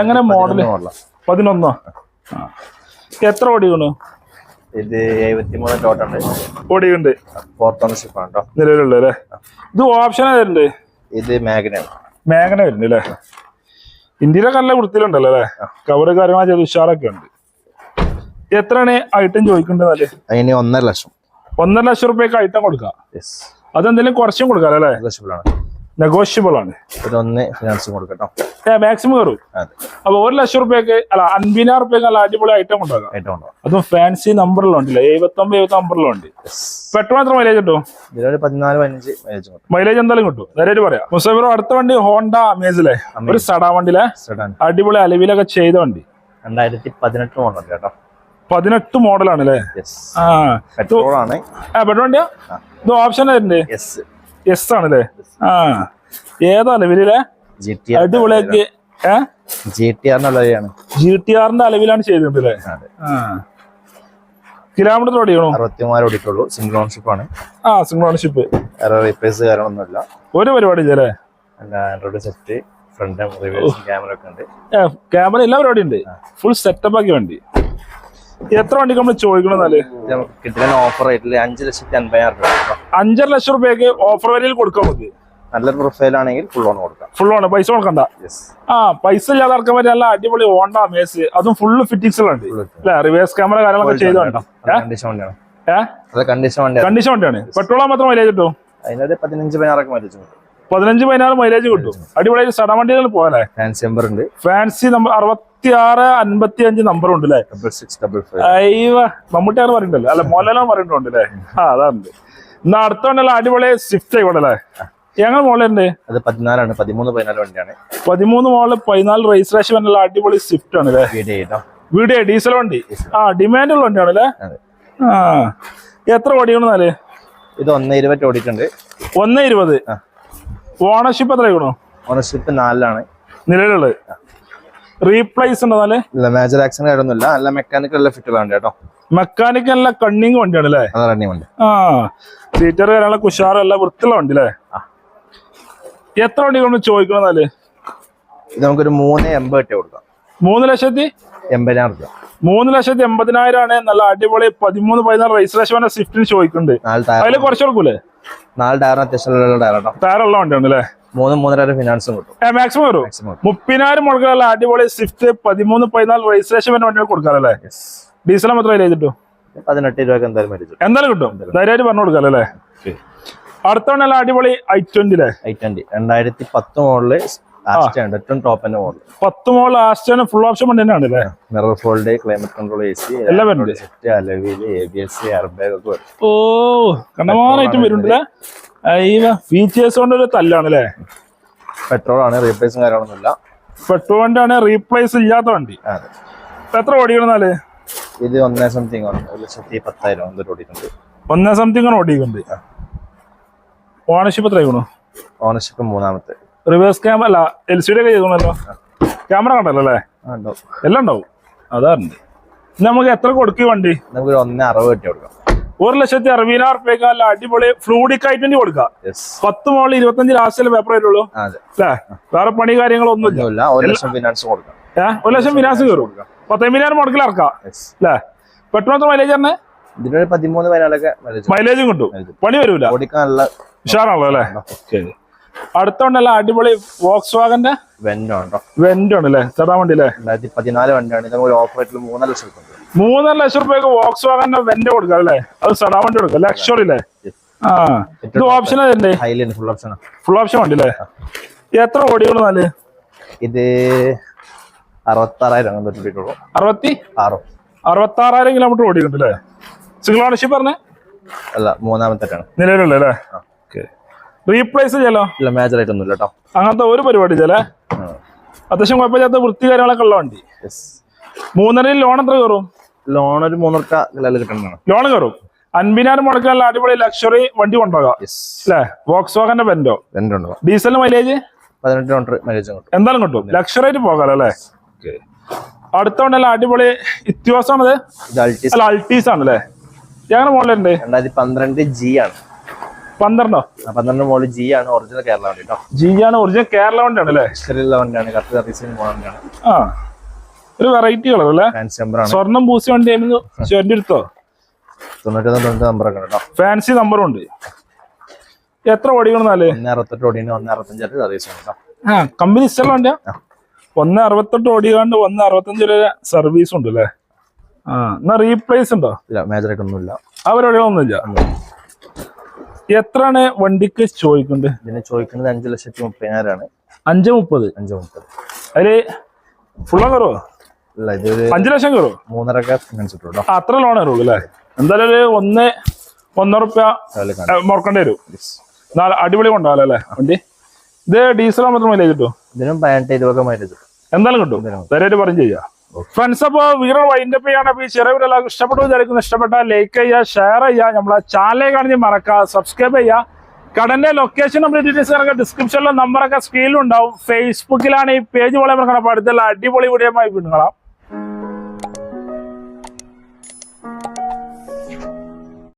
എങ്ങനെ മോഡൽ പതിനൊന്നോ. എത്ര വീണു ഇത് എഴുപത്തി മൂന്ന് ടോട്ടുണ്ട് ഓടിയുണ്ട് ഫോർത്ത് ഓണർഷിപ്പ് ആണ് കേട്ടോ നിലവിലുള്ള അല്ലേ? ഇത് ഓപ്ഷൻ ആയതുണ്ട് ഇത് മേഘന മേഘന വരുന്നുണ്ട് അല്ലേ? ഇന്ത്യയിലൊക്കെ നല്ല വൃത്തിയിലുണ്ടല്ലോ അല്ലേ? കവറ് കാര്യമായ ചെയ്ത് ഉഷാറൊക്കെ ഉണ്ട്. എത്രയാണ് ഐറ്റം ചോദിക്കേണ്ടത് അല്ലേ അതിന് ഒന്നര ലക്ഷം. ഒന്നര ലക്ഷം റുപ്യക്ക് ഐറ്റം കൊടുക്കാം. അതെന്തെങ്കിലും കുറച്ചും കൊടുക്കാം അല്ലേ? നെഗോഷ്യബിൾ ആണ്. ഇതൊന്ന് ഫിനാൻസ് കൊടുക്കട്ടോ. മാക്സിമം കയറും. അപ്പൊ ഒരു ലക്ഷം റുപ്യക്ക് അല്ല അൻപതിനായിരം റുപ്യക്ക് നല്ല അടിപൊളി ഐറ്റം കൊണ്ടുപോകാം ഐറ്റം ഉണ്ടാവും അതും ഫാൻസി നമ്പറിലുണ്ടല്ലോ എഴുപത്തൊമ്പത് എഴുപത്തി നമ്പറിലുണ്ട് പെട്രോൾ എത്ര മൈലേജ് കിട്ടും? ഇതിലൊരു പതിനാല് പതിനഞ്ച് മൈലേജ് മൈലേജ് എന്തായാലും കിട്ടും. നേരിട്ട് പറയാം. മുസഫിറോ അടുത്ത വണ്ടി ഹോണ്ട അമേസിലെ. ഒരു സടാ വണ്ടിയിലെ അടിപൊളി അലവിലൊക്കെ ചെയ്ത വണ്ടി. രണ്ടായിരത്തി പതിനെട്ട് മോഡൽ കേട്ടോ. പതിനെട്ട് മോഡലാണ് അല്ലേ പെട്രോൾ ആണ്. ആ പെട്രോൾ വണ്ടിയാ? ഇത് ഓപ്ഷൻ ആയിട്ടുണ്ട് എസ് ആണല്ലേ? ആ. ഏതാ അലവിലെ ജി ടി അടിപൊളിയാക്കി ജി ടി ആറിനുള്ളവരെയാണ് ജി ടി ആറിന്റെ അലവിലാണ് ചെയ്തിട്ടുണ്ട് അല്ലേ? കിലോമീറ്റർ ഓടിയോ അറുപത്തിമൂവായിരം ഓടിയിട്ടുള്ളൂ. സിംഗിൾ ഓൺഷിപ്പ് ആണ്. ആ സിംഗിൾ ഓൺഷിപ്പ് വേറെ റിപ്പേഴ്സ് കാര്യങ്ങളൊന്നുമില്ല. ഒരു പരിപാടി അല്ലേ ആൻഡ്രോയിഡ് സെറ്റ് ഫ്രണ്ട് ക്യാമറ ഒക്കെ ഉണ്ട്. ക്യാമറ എല്ലാ പരിപാടി ഉണ്ട്. ഫുൾ സെറ്റപ്പ് ആക്കി വണ്ടി. എത്ര വണ്ടി നമ്മൾ ചോദിക്കണമെന്നാൽ കിട്ടുന്ന ഓഫർ ആയിട്ടില്ല അഞ്ച് ലക്ഷത്തി അൻപതിനായിരം രൂപ. അഞ്ചര ലക്ഷം റുപ്യക്ക് ഓഫർ വരിയിൽ കൊടുക്കാൻ മതി. നല്ലൊരു പ്രൊഫൈൽ ആണെങ്കിൽ ഫുൾ ഓൺ കൊടുക്കാം. ഫുൾ ഓണ് പൈസ കൊടുക്കണ്ട? ആ പൈസ ഇല്ലാതെ ഇറക്കാൻ പറ്റിയ നല്ല അടിപൊളി ഓണ്ട മേസ് അതും ഫുള്ള് ഫിറ്റിംഗ്സിലുണ്ട് അല്ലെ? റിവേഴ്സ് ക്യാമറ കാര്യങ്ങളൊക്കെ ചെയ്ത് അത് കണ്ടീഷൻ വണ്ടിയാണ്. പെട്രോളാ മാത്രം മൈലേജ് കിട്ടും അതിനകത്ത് പതിനഞ്ച് പതിനാറൊക്കെ മൈലേജ് കിട്ടും. പതിനഞ്ച് പതിനാറ് മൈലേജ് കിട്ടും. അടിപൊളി സട വണ്ടികൾ പോകാനേ ഫാൻസി നമ്പർ ഉണ്ട്. ഫാൻസി നമ്പർ അറുപത്തി ആറ് അൻപത്തി അഞ്ച് നമ്പർ ഉണ്ട് അല്ലേ മമ്മൂട്ടിയാണ് പറയുന്നുണ്ടല്ലോ അല്ല മോഹൻലാലും പറയുന്നുണ്ട് അല്ലേ ആ അതാണ് എന്നാ അടുത്തോണ്ടല്ലോ അടിപൊളി സ്വിഫ്റ്റ് ആയിക്കോട്ടെ അല്ലേ ഞങ്ങൾ മോളുണ്ട് അത് പതിനാലാണ് പതിമൂന്ന് പതിനാല് വണ്ടിയാണ്. പതിമൂന്ന് മോൾ പതിനാല് രജിസ്ട്രേഷൻ വന്നുള്ള അടിപൊളി സ്വിഫ്റ്റ് ആണ് അല്ലേ വീഡിയോ ഡീസൽ വണ്ടി? ആ ഡിമാൻഡ് ഉള്ള വണ്ടിയാണ് അല്ലേ? ആ എത്ര ഓടിക്കണമെന്നാൽ ഇത് ഒന്ന് ഇരുപത് ഓടിയിട്ടുണ്ട്. ഒന്ന് ഇരുപത്. ഓണർഷിപ്പ് എത്ര ഓണർഷിപ്പ് നാലിലാണ്. നിലവിലുള്ളത്. റീപ്ലേസ് ഉണ്ടോ ഇല്ല മേജർ ആക്സിഡന്റ് കാര്യമൊന്നുമില്ല നല്ല മെക്കാനിക്കൽ ഫിറ്റ് വേണ്ട കേട്ടോ. മെക്കാനിക്കൽ അല്ല കണ്ണിങ് വണ്ടിയാണ് അല്ലേ? റണ്ണിങ് റണ്ണി വണ്ടി. ആ സീറ്റർ കാര്യങ്ങളെ കുഷാറല്ല വൃത്തിയുള്ള വണ്ടി അല്ലേ. എത്ര വണ്ടി കൊണ്ട് ചോദിക്കണമെന്നാൽ ഇത് നമുക്കൊരു മൂന്ന് എൺപത് ഇട്ട് കൊടുക്കാം. മൂന്ന് ലക്ഷത്തി? എൺപതിനായിരം രൂപ. മൂന്ന് ലക്ഷത്തി എൺപതിനായിരം ആണ്. നല്ല അടിപൊളി പതിമൂന്ന് പതിനാറ് രജിസ്ട്രേഷൻ വന്ന സ്വിഫ്റ്റിന് ചോദിക്കുന്നുണ്ട്. അതിൽ കുറച്ച് കൊടുക്കൂലേ? നാല് ടയറിന് അത്യാവശ്യം നല്ല ടയറുള്ള വണ്ടിയാണ് അല്ലേ മൂന്ന് മൂന്നര ഫിനാൻസ് കിട്ടും. മാക്സിമം വരും? മുപ്പതിനായിരം മുടക്കാനുള്ള അടിപൊളി സ്വിഫ്റ്റ് പതിമൂന്ന് പതിനാല് രജിസ്ട്രേഷൻ വണ്ടികൾ കൊടുക്കാറല്ലേ ഡീസൽ മാത്രമേ ചെയ്തിട്ടു പതിനെട്ട് രൂപ എന്തായാലും കിട്ടും. ധൈര്യമായിട്ട് പറഞ്ഞു കൊടുക്കാം അല്ലേ അടുത്ത വണ്ടിയല്ല അടിപൊളി ഐ ട്വന്റി അല്ലേ ഐ ട്വന്റി രണ്ടായിരത്തി പത്ത് മോഡൽ മോഡൽ പത്ത് മോൾ ആസ്റ്റോന് ഫുൾ ഓപ്ഷൻ തന്നെയാണ് അല്ലേ? Mirror fold climate control A C എല്ലാം വരുന്നുണ്ട്. Alavil A B S air bag ഒക്കെ വരും. ഓ കണ്ടമാനായിട്ടും വരുന്നുണ്ടല്ലേ അയ്യ ഫീച്ചേഴ്സ് കൊണ്ട് ഒരു തല്ലാണ് അല്ലേ പെട്രോൾ ആണ് റീപ്ലേസും കാര്യങ്ങളൊന്നുമില്ല. പെട്രോൾ വണ്ടിയാണ് റീപ്ലേസ് ഇല്ലാത്ത വണ്ടി. അതെ. എത്ര ഓടിക്കണമെന്നാൽ ഇത് ഒന്നേ സംതിങ് ഒരു ലക്ഷത്തി പത്തായിരം ഓടിയിട്ടുണ്ട്. ഒന്നേ സംതിങ് ആണ് ഓടിക്കുന്നുണ്ട് ഓണർഷിപ്പ് എത്ര ഓണർഷിപ്പ് മൂന്നാമത്തെ. റിവേഴ്സ് ക്യാമറ അല്ല എൽ സി ഡി ഒക്കെ ചെയ്തോണല്ലോ. ക്യാമറ കണ്ടല്ലോ അല്ലേ? എല്ലാം ഉണ്ടാവും. അതാറുണ്ട് നമുക്ക് എത്ര കൊടുക്കും വണ്ടി? നമുക്ക് ഒന്നേ അറുപത് കിട്ടി കൊടുക്കാം. ഒരു ലക്ഷത്തി അറുപതിനായിരം റുപ്യക്ക് നല്ല അടിപൊളി ഫ്ലൂഡിക് ഐറ്റന്റ് കൊടുക്കുക പത്ത് മോളിൽ ഇരുപത്തഞ്ച് ലാസ്റ്റിലെ പേപ്പർ ആയിട്ടുള്ളൂ അല്ലേ? വേറെ പണി കാര്യങ്ങളൊന്നുമില്ല. ഇല്ല ഒരു ലക്ഷം ഫിനാൻസ് കൊടുക്കാം. ഏഹ് ഒരു ലക്ഷം ഫിനാൻസ് കയറും പത്തൊമ്പതിനായിരം മുടക്കിൽ ഇറക്കാം. അല്ലേ? പെട്രോൾ മൈലേജ് തന്നെ ഇതിനൊരു പതിമൂന്ന് പതിനാലൊക്കെ മേടിച്ചു മൈലേജും കിട്ടും. പണി വരൂല. ഉഷാറാണല്ലോ അല്ലേ? അടുത്തോണ്ടല്ല അടിപൊളി വോക്സ് വാഗന്റെ വെന്റോ വെന്റ് ആണ് അല്ലേ? ചേട്ടാ വണ്ടി അല്ലേ രണ്ടായിരത്തി പതിനാല് വണ്ടിയാണ് ഓഫർ ആയിട്ടുള്ള മൂന്നര ലക്ഷം മൂന്നര ലക്ഷം റുപ്യക്ക് വോക്സ് വാഗന്റെ വെന്റ് കൊടുക്കാം അല്ലേ? അത് സടാ വണ്ടി കൊടുക്കാം. ലക്ഷറി അല്ലേ? ആ. ഇത് ഓപ്ഷൻ അതല്ലേ ഫുൾ ഓപ്ഷൻ ഫുൾ ഓപ്ഷൻ വണ്ടി അല്ലേ? എത്ര ഓടികൾ നാല്? ഇത് അറുപത്താറായിരം അറുപത്തി? ആറോ. അറുപത്തി ആറായിരം കിലോമീറ്റർ ഓടിയിട്ടുണ്ട് അല്ലേ? സിംഗിൾ ഓണർഷിപ്പ് പറഞ്ഞേ? അല്ല മൂന്നാമത്തെ നിലവിലുള്ള അല്ലേ? റീപ്ലേസ് ചെയ്യലോ? ഇല്ല മേജർ ആയിട്ടൊന്നും ഇല്ല കേട്ടോ. അങ്ങനത്തെ ഒരു പരിപാടി ചെയ്യല്ലേ അത്യാവശ്യം കുഴപ്പമില്ലാത്ത വൃത്തി കാര്യങ്ങളൊക്കെ ഉള്ള വണ്ടി. മൂന്നരയിൽ ലോൺ എത്ര കയറും? ലോൺ ഒരു മൂന്നരക്ക വില കിട്ടുന്നതാണ്. ലോൺ കയറും. അൻപതിനായിരം മുടക്കാനുള്ള അടിപൊളി ലക്ഷറി വണ്ടി കൊണ്ടുപോകാം. അല്ലേ? വോക്സ് വാഗന്റെ ഡീസലിന് മൈലേജ് പതിനെട്ട് മൈലേജ് കിട്ടും. എന്തായാലും കിട്ടും. ലക്ഷറി ആയിട്ട് പോകാലോ അല്ലേ? അടുത്തോണ്ടല്ല അടിപൊളി ഇത്യോസാണത്? ഇത് അൾട്ടിസ് അല്ല അൾട്ടീസ് ആണല്ലേ ഞങ്ങളുടെ മോഡലുണ്ട്? രണ്ടായിരത്തി പന്ത്രണ്ട് ജി ആണ്. പന്ത്രണ്ടോ? പന്ത്രണ്ട് മോഡൽ ജി ആണ് ഒറിജിനൽ കേരള വണ്ടി കേട്ടോ ജി ആണ് ഒറിജിനൽ കേരള വണ്ടിയാണ് അല്ലേ? കേരള വണ്ടിയാണ്. കറക്റ്റ് സർവീസിന് വണ്ടിയാണ്. ആ. ഒരു വെറൈറ്റി കളർ അല്ലേ സ്വർണം പൂസി വണ്ടി വണ്ടി എടുത്തോ ഫാൻസി നമ്പറും ഉണ്ട് എത്ര ഓടിക്കണമെന്നാൽ ഒന്ന് അറുപത്തെട്ട് ഓടി ആ കമ്പനി ഇഷ്ടമുള്ള വണ്ടിയാ? ഒന്ന് അറുപത്തെട്ട് ഓടിക്കാണ്ട് ഒന്ന് അറുപത്തഞ്ച് വരെ സർവീസ് ഉണ്ട് അല്ലേ? ആ എന്നാ റീപ്ലേസ് ഉണ്ടോ? ഇല്ല മേജർ ആയിട്ടൊന്നുമില്ല അവരൊഴിവൊന്നുമില്ല എത്രയാണ് വണ്ടിക്ക് ചോദിക്കുന്നത് ഇതിന് ചോദിക്കുന്നത് അഞ്ചു ലക്ഷത്തി മുപ്പതിനായിരമാണ് അഞ്ച് മുപ്പത്. അഞ്ച് മുപ്പത്. അതിൽ ഫുള്ളോ അഞ്ച് ലക്ഷം കയറും. കേട്ടോ അത്ര ലോൺ കയറുള്ളൂ അല്ലേ? എന്തായാലും ഒരു ഒന്ന് ഒന്നര റുപ്യ മുറക്കേണ്ടി വരും. നാളെ അടിപൊളി കൊണ്ടാവല്ലോ അല്ലേ? വണ്ടി? ഇത് ഡീസൽ മാത്രം മൈലേജ് കിട്ടും? ഇതിനും പതിനെട്ട് ഇരുപതൊക്കെ മൈലേജ് എന്തായാലും കിട്ടും. ധൈര്യമായിട്ട് പറഞ്ഞു ചെയ്യാം. ഫ്രണ്ട്സ് അപ്പോ വീഡിയോ വൈൻഡപ്പ് ചെയ്യാണ് അപ്പൊ ഈ ചെറിയ എല്ലാവർക്കും ഇഷ്ടപ്പെട്ടു വിചാരിക്കുന്നു. ഇഷ്ടപ്പെട്ട ലൈക്ക് ചെയ്യുക ഷെയർ ചെയ്യുക. നമ്മളെ ചാനൽ കാണിച്ച് മറക്കുക സബ്സ്ക്രൈബ് ചെയ്യുക. കടന്റെ ലൊക്കേഷൻ നമ്മൾ ഡീറ്റെയിൽസ് ഡിസ്ക്രിപ്ഷനിലെ നമ്പറൊക്കെ സ്ക്രീനിലുണ്ടാവും ഫേസ്ബുക്കിലാണ് ഈ പേജ് പോലെ അപ്പൊ അടുത്തുള്ള അടിപൊളി വീഡിയോ വീണ്ടും കാണാം.